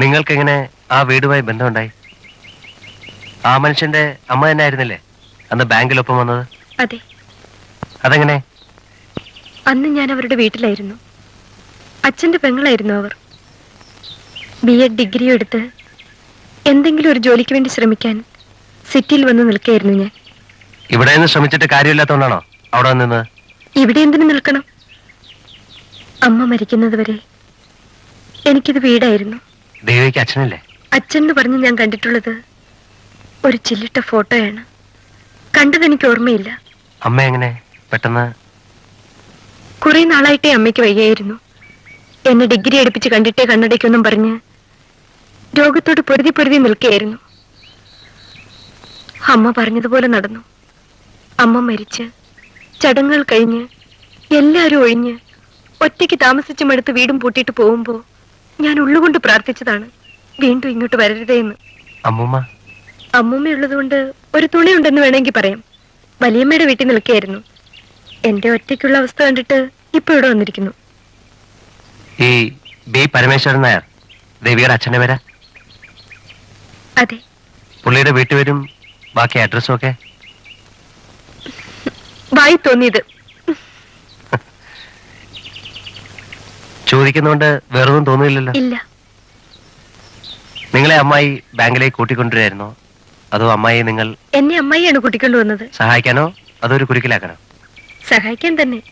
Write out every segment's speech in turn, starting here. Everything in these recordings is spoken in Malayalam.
നിങ്ങൾക്ക് എങ്ങനെ ആ വീടുമായി ബന്ധമുണ്ടായി? ആ മനുഷ്യന്റെ അമ്മ തന്നെ ആയിരുന്നില്ലേ അന്ന് ബാങ്കിലൊപ്പം വന്നത്? അതെ. അതെങ്ങനെ? അന്ന് ഞാൻ അവരുടെ വീട്ടിലായിരുന്നു. അച്ഛന്റെ പെങ്ങളായിരുന്നു അവർ. ബി എഡ് ഡിഗ്രി എടുത്ത് എന്തെങ്കിലും ഒരു ജോലിക്ക് വേണ്ടി ശ്രമിക്കാൻ സിറ്റിയിൽ വന്ന് നിൽക്കുകയായിരുന്നു ഞാൻ. ഇവിടെ നിന്ന് ശ്രമിച്ചിട്ട് കാര്യമില്ലാത്തോണ്ടാണോ അവിടെ നിന്ന് ഇവിടെ എന്തിനു നിൽക്കണം? അമ്മ മരിക്കുന്നത് വരെ എനിക്കിത് വീടായിരുന്നു. ദേവിക്ക് അച്ഛനല്ലേ? അച്ഛൻ എന്ന് പറഞ്ഞ് ഞാൻ കണ്ടിട്ടുള്ളത് ഒരു ചില്ലിട്ട ഫോട്ടോയാണ്. കണ്ടത് എനിക്ക് ഓർമ്മയില്ല. അമ്മ എങ്ങനെ? പെട്ടെന്ന്? കുറെ നാളായിട്ടേ അമ്മയ്ക്ക് വയ്യായിരുന്നു. എന്നെ ഡിഗ്രി എടുപ്പിച്ച് കണ്ടിട്ടേ കണ്ണടയ്ക്കൊന്നും പറഞ്ഞ് രോഗത്തോട് പൊരുതി പൊരുതി നിൽക്കുകയായിരുന്നു. അമ്മ പറഞ്ഞതുപോലെ നടന്നു. അമ്മ മരിച്ച് ചടങ്ങുകൾ കഴിഞ്ഞ് എല്ലാവരും ഒഴിഞ്ഞ് ഒറ്റയ്ക്ക് താമസിച്ച് മടുത്ത് വീടും പൂട്ടിയിട്ട് പോകുമ്പോ ഞാൻ ഉള്ളുകൊണ്ട് പ്രാർത്ഥിച്ചതാണ്. വീണ്ടും ഇങ്ങോട്ട് വരരുതേ എന്ന്. അമ്മൂമ്മ. അമ്മൂമ്മയുള്ളതുകൊണ്ട് ഒരു തുണി ഉണ്ടെന്ന് വേണമെങ്കിൽ പറയാം. വലിയമ്മയുടെ വീട്ടിൽ നിൽക്കുകയായിരുന്നു. എന്റെ ഒറ്റയ്ക്കുള്ള അവസ്ഥ കണ്ടിട്ട് ഇപ്പൊ ഇവിടെ വന്നിരിക്കുന്നു. ഈ ബി പരമേശ്വരൻ നായർ ദേവിയുടെ അച്ഛന്റെ പേരാ? അതെ. പുള്ളിയുടെ വീട്ടുപേരും ബാക്കി അഡ്രസ്സും ഒക്കെ? വായി തോന്നിയത് ചോദിക്കുന്നതുകൊണ്ട് വെറുതും തോന്നിയില്ലല്ലോ. ഇല്ല. നിങ്ങളെ അമ്മായി ബാങ്കിലേക്ക് കൂട്ടിക്കൊണ്ടുവരായിരുന്നോ അതോ അമ്മായി നിങ്ങൾ എന്നെ അമ്മായിയാണ് കൂട്ടിക്കൊണ്ടു വന്നത്. സഹായിക്കാനോ? അതോ ഒരു കുരുക്കിലാക്കാനോ? സഹായിക്കാൻ തന്നെ.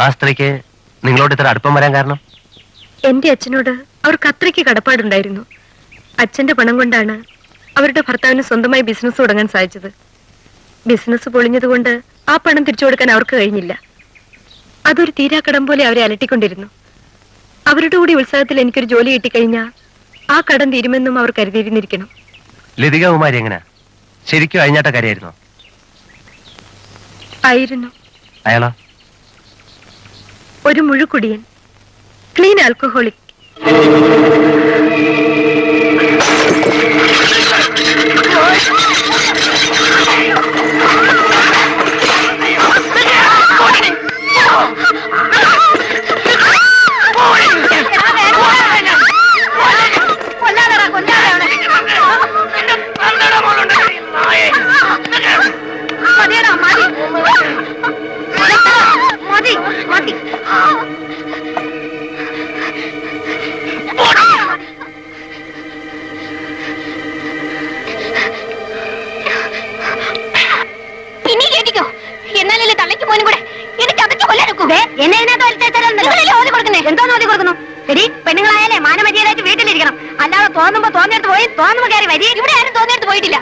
ആ സ്ത്രീക്ക് നിങ്ങളോട് ഇത്ര അടുപ്പം വരാൻ കാരണം? എന്റെ അച്ഛനോട് അവർക്ക് അത്രയ്ക്ക് കടപ്പാടുണ്ടായിരുന്നു. അച്ഛന്റെ പണം കൊണ്ടാണ് അവരുടെ ഭർത്താവിന് സ്വന്തമായി ബിസിനസ് തുടങ്ങാൻ സാധിച്ചത്. ബിസിനസ് പൊളിഞ്ഞതുകൊണ്ട് ആ പണം തിരിച്ചു കൊടുക്കാൻ അവർക്ക് കഴിഞ്ഞില്ല. അതൊരു തീരാക്കടം പോലെ അവരെ അലട്ടിക്കൊണ്ടിരുന്നു. അവരുടെ കൂടി ഉത്സാഹത്തിൽ എനിക്കൊരു ജോലി കിട്ടിക്കഴിഞ്ഞാൽ ആ കടം തീരുമെന്നും അവർ കരുതിയിരുന്നിരിക്കണം. ലതിക കുമാരി എങ്ങനെയാ ശരിക്കും അഴിഞ്ഞാട്ട കാര്യമായിരുന്നോ ആയിരുന്നു. അയാളോ? ഒരു മുഴുക്കുടിയൻ ക്ലീൻ ആൽക്കഹോളിക്. എടി പെണ്ണുങ്ങളായാലേ മാനമര്യാദയായിട്ട് വീട്ടിലിരിക്കണം. അല്ലാതെ തോന്നുമ്പോ തോന്നിയെടുത്ത് പോയി തോന്നുമ്പോ കയറി വരി. ഇവിടെ ആരും തോന്നിയെടുത്ത് പോയിട്ടില്ല.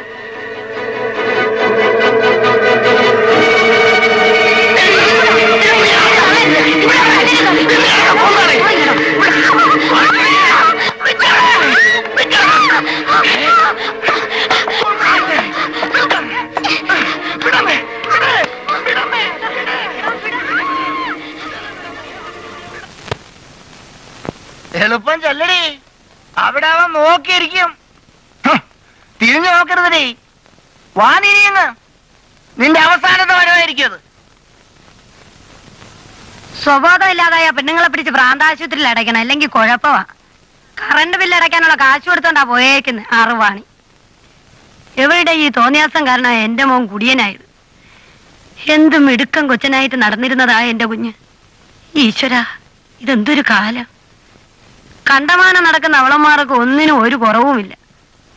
അവൻ നോക്കിയിരിക്കും. തിരിഞ്ഞു നോക്കരുത് വാ തിരിയുങ്ങ് നിന്റെ അവസാനത്തെ വരവായിരിക്കും അത്. സ്വബോധം ഇല്ലാതായ പെണ്ണുങ്ങളെ പിടിച്ച് പ്രാന്താശുപത്രിയിൽ അടയ്ക്കണം. അല്ലെങ്കിൽ കുഴപ്പമാ. കറണ്ട് ബില്ല് അടയ്ക്കാനുള്ള കാശ് കൊടുത്തോണ്ടാ പോയേക്കുന്നത് അറിവാണി. എവിടെ ഈ തോന്നിയാസം കാരണം എന്റെ മോൻ കുടിയനായത്? എന്ത് മിടുക്കം കൊച്ചനായിട്ട് നടന്നിരുന്നതാ എന്റെ കുഞ്ഞ്? ഈശ്വര ഇതെന്തൊരു കാലം. കണ്ടമാനം നടക്കുന്ന അവളന്മാർക്ക് ഒന്നിനും ഒരു കുറവുമില്ല.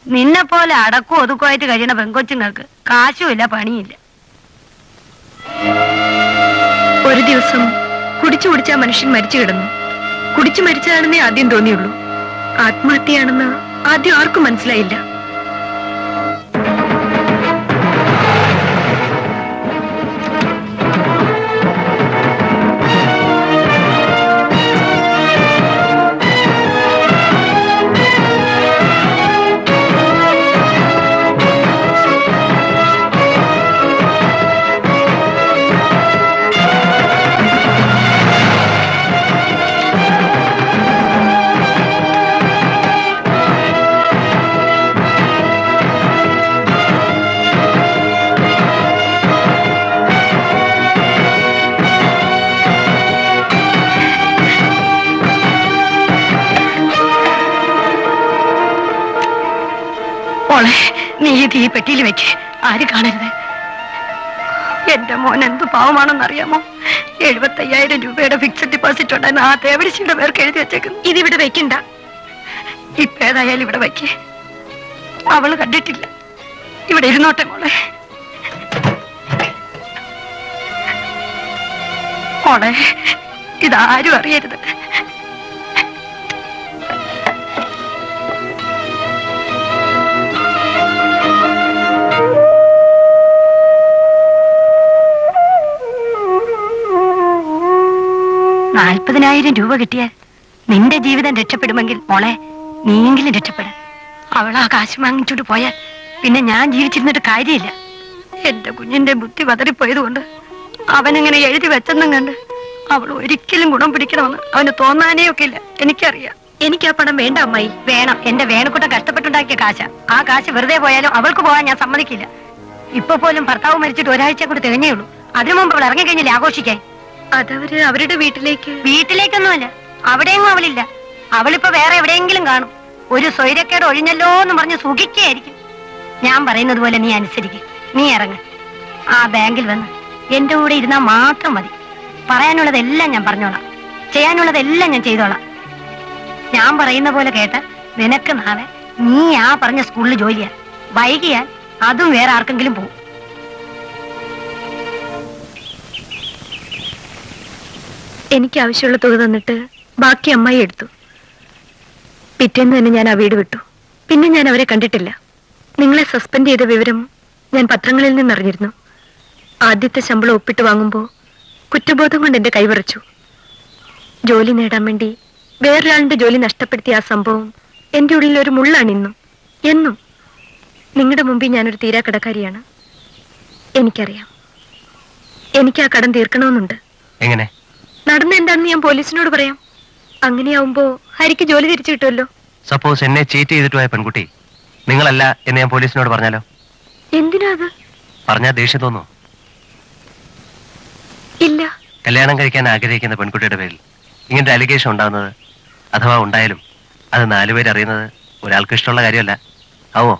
നിന്നെ പോലെ അടക്കും ഒതുക്കുമായിട്ട് കഴിയുന്ന പെങ്കൊച്ചുങ്ങൾക്ക് കാശുമില്ല പണിയില്ല. ഒരു ദിവസം കുടിച്ചു കുടിച്ച മനുഷ്യൻ മരിച്ചു കിടന്നു. കുടിച്ചു മരിച്ചതാണെന്നേ ആദ്യം തോന്നിയുള്ളൂ. ആത്മഹത്യയാണെന്ന് ആദ്യം ആർക്കും മനസ്സിലായില്ല. നീ ഈ പെട്ടിയിൽ വെച്ച് ആര് കാണരുത്? എന്റെ മോൻ എന്ത് പാവമാണെന്നറിയാമോ? എഴുപത്തയ്യായിരം രൂപയുടെ ഫിക്സഡ് ഡിപ്പോസിറ്റ് ഉണ്ടായിരുന്നു ആ തേവരിശിയുടെ പേർക്ക് എഴുതി വെച്ചേക്കുന്നു. ഇതിവിടെ വെക്കണ്ട. ഇപ്പൊ ഏതായാലും ഇവിടെ വയ്ക്കേ അവൾ കണ്ടിട്ടില്ല. ഇവിടെ ഇരുന്നോട്ടെ മോളെ. മോളെ ഇതാരും അറിയരുത്. നാൽപ്പതിനായിരം രൂപ കിട്ടിയാൽ നിന്റെ ജീവിതം രക്ഷപ്പെടുമെങ്കിൽ മോളെ നീയെങ്കിലും രക്ഷപ്പെടാൻ അവൾ ആ കാശ് വാങ്ങിച്ചോണ്ട് പോയാൽ പിന്നെ ഞാൻ ജീവിച്ചിരുന്നിട്ട് കാര്യമില്ല. എന്റെ കുഞ്ഞിന്റെ ബുദ്ധി പതറിപ്പോയത് കൊണ്ട് അവനിങ്ങനെ എഴുതി വെച്ചെന്നും കണ്ട് അവൾ ഒരിക്കലും ഗുണം പിടിക്കണമെന്ന് അവന് തോന്നാനേ ഒക്കെ ഇല്ല എനിക്കറിയാം. എനിക്ക് ആ പണം വേണ്ട അമ്മായി. വേണം. എന്റെ വേണക്കുട്ടം കഷ്ടപ്പെട്ടുണ്ടാക്കിയ കാശ. ആ കാശ് വെറുതെ പോയാലും അവൾക്ക് പോകാൻ ഞാൻ സമ്മതിക്കില്ല. ഇപ്പൊ പോലും ഭർത്താവ് മരിച്ചിട്ട് ഒരാഴ്ച കൂടി തികഞ്ഞേ ഉള്ളൂ. അതിനു മുമ്പ് അവൾ ഇറങ്ങിക്കഴിഞ്ഞില്ലേ ആഘോഷിക്കാൻ? അതവര് അവരുടെ വീട്ടിലേക്ക്? വീട്ടിലേക്കൊന്നുമല്ല. അവിടെയെങ്ങും അവളില്ല. അവളിപ്പോ വേറെ എവിടെയെങ്കിലും കാണും. ഒരു സ്വൈരക്കേട് ഒഴിഞ്ഞല്ലോ എന്ന് പറഞ്ഞ് സുഖിക്കായിരിക്കും ഞാൻ പറയുന്നത് പോലെ നീ അനുസരിക്കും. നീ ഇറങ്ങ. ആ ബാങ്കിൽ വന്ന് എന്റെ കൂടെ ഇരുന്നാൽ മാത്രം മതി. പറയാനുള്ളതെല്ലാം ഞാൻ പറഞ്ഞോളാം. ചെയ്യാനുള്ളതെല്ലാം ഞാൻ ചെയ്തോളാം. ഞാൻ പറയുന്ന പോലെ കേട്ട നിനക്ക് നാളെ നീ ആ പറഞ്ഞ സ്കൂളിൽ ജോലിയാ. വൈകിയാൽ അതും വേറെ ആർക്കെങ്കിലും പോകും എനിക്ക് ആവശ്യമുള്ള തുക തന്നിട്ട് ബാക്കി അമ്മായി എടുത്തു. പിറ്റേന്ന് തന്നെ ഞാൻ ആ വീട് വിട്ടു. പിന്നെ ഞാൻ അവരെ കണ്ടിട്ടില്ല. നിങ്ങളെ സസ്പെൻഡ് ചെയ്ത വിവരം ഞാൻ പത്രങ്ങളിൽ നിന്ന് അറിഞ്ഞിരുന്നു ആദ്യത്തെ ശമ്പളം ഒപ്പിട്ട് വാങ്ങുമ്പോൾ കുറ്റബോധം കൊണ്ട് എന്റെ കൈവറച്ചു ജോലി നേടാൻ വേണ്ടി വേറൊരാളിന്റെ ജോലി നഷ്ടപ്പെടുത്തിയ ആ സംഭവം എന്റെ ഉള്ളിൽ ഒരു മുള്ളാണ് ഇന്നും. എന്നും. നിങ്ങളുടെ മുമ്പിൽ ഞാനൊരു തീരാക്കടക്കാരിയാണ്. എനിക്കറിയാം. എനിക്ക് ആ കടം തീർക്കണമെന്നുണ്ട്. എങ്ങനെ? നടന്ന എന്താന്ന് ഞാൻ പോലീസിനോട് പറയാം. അങ്ങനെയാവുമ്പോ ഹരിക്ക് ജോലി തിരിച്ചു കിട്ടുമല്ലോ. സപ്പോസ് എന്നെ ചീറ്റ് ചെയ്തിട്ട് പോയ പെൺകുട്ടി നിങ്ങളല്ല എന്ന് ഞാൻ പോലീസിനോട് പറഞ്ഞാലോ? എന്തിനാ അത്? പറഞ്ഞാ ദേഷ്യം തോന്നോ? ഇല്ല. കല്യാണം കഴിക്കാൻ ആഗ്രഹിക്കുന്ന പെൺകുട്ടിയുടെ പേരിൽ ഇങ്ങനത്തെ അലിഗേഷൻ ഉണ്ടാകുന്നത് അഥവാ ഉണ്ടായാലും അത് നാലുപേര് അറിയുന്നത് ഒരാൾക്ക് ഇഷ്ടമുള്ള കാര്യമല്ല. ആവോ?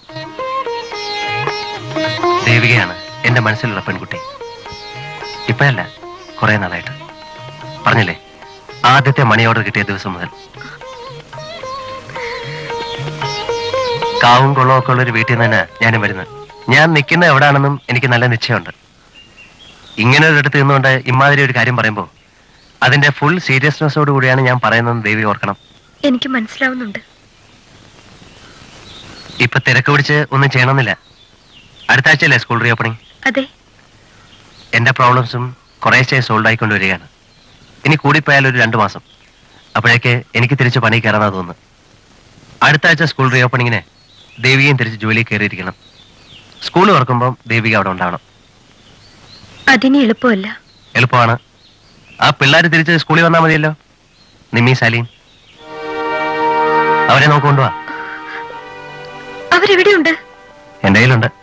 ദേവികയാണ് എന്റെ മനസ്സിലുള്ള പെൺകുട്ടി. ഇപ്പോഴല്ല കുറെ നാളായിട്ട്. പറഞ്ഞില്ലേ? ആദ്യത്തെ മണി ഓർഡർ കിട്ടിയ ദിവസം മുതൽ. കാവും കൊള്ളവും ഒക്കെ ഉള്ള ഒരു വീട്ടിൽ നിന്ന് തന്നെ ഞാനും വരുന്നത് ഞാൻ നിൽക്കുന്ന എവിടെയാണെന്നും എനിക്ക് നല്ല നിശ്ചയമുണ്ട്. ഇങ്ങനെ ഒരിടത്ത് നിന്നുകൊണ്ട് ഇമാതിരി ഒരു കാര്യം പറയുമ്പോൾ അതിന്റെ ഫുൾ സീരിയസ്നെസ്സോട് കൂടിയാണ് ഞാൻ പറയുന്നത് ദേവി ഓർക്കണം. എനിക്ക് മനസ്സിലാവുന്നുണ്ട്. ഇപ്പൊ തിരക്ക് പിടിച്ച് ഒന്നും ചെയ്യണമെന്നില്ല. അടുത്ത ആഴ്ചയല്ലേ സ്കൂൾ റീ ഓപ്പണിംഗ് അതെ എന്റെ പ്രോബ്ലംസും കുറേശ്ശേ സോൾവ് ആയിക്കൊണ്ട് വരികയാണ് ഇനി കൂടിപ്പോയാൽ ഒരു രണ്ടു മാസം. അപ്പോഴേക്ക് എനിക്ക് തിരിച്ച് പണി കയറാന്നാ തോന്നുന്നു. അടുത്ത ആഴ്ച സ്കൂൾ റീ ഓപ്പണിങ്ങിന് ദേവികയും തിരിച്ച് ജോലി കയറിയിരിക്കണം. സ്കൂൾ തുറക്കുമ്പോൾ ദേവിക അവിടെ ഉണ്ടാവണം. അതിന് എളുപ്പമല്ല. എളുപ്പമാണ്. ആ പിള്ളേർ തിരിച്ച് സ്കൂളിൽ വന്നാൽ മതിയല്ലോ. നിമ്മി സലീം. അവരെ നോക്കൊണ്ടുവാ അവരെവിടെയുണ്ട്? എന്റെ കയ്യിലുണ്ട്.